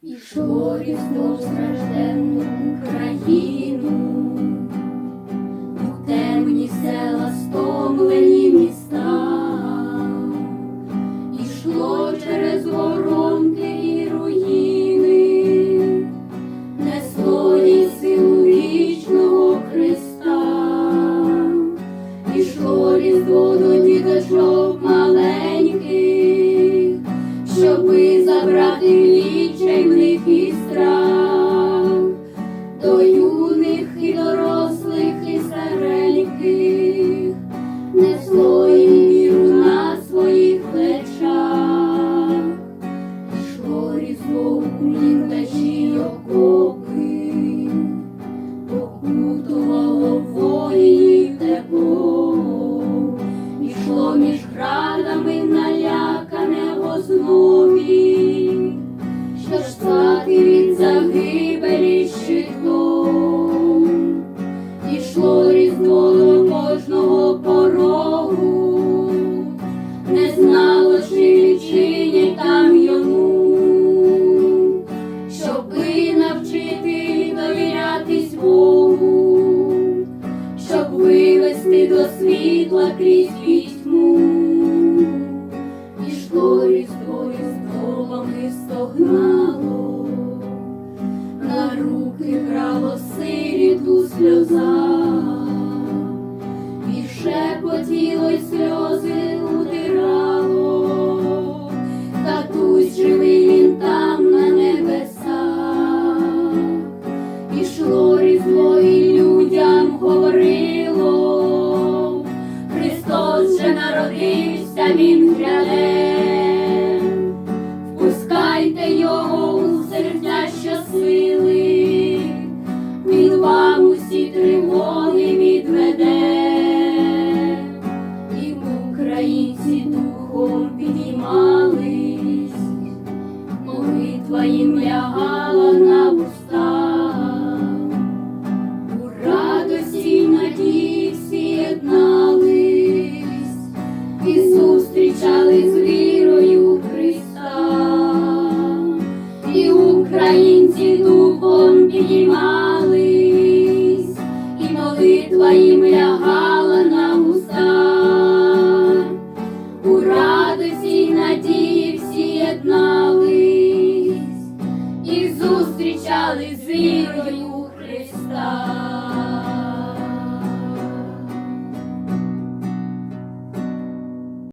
Пішло різдво в стражденну Україну, у темні села стомлені міста, ішло через воронки і руїни, несло їй силу вічного Христа, ішло різдво до діточок щоби забрати лічей в них і страх. світла крізь. самим гряде, впускайте його у серця щасливих, він вам усі тривоги відведе, і в українці духом підіймались, молитва їм лягала на уста. exílio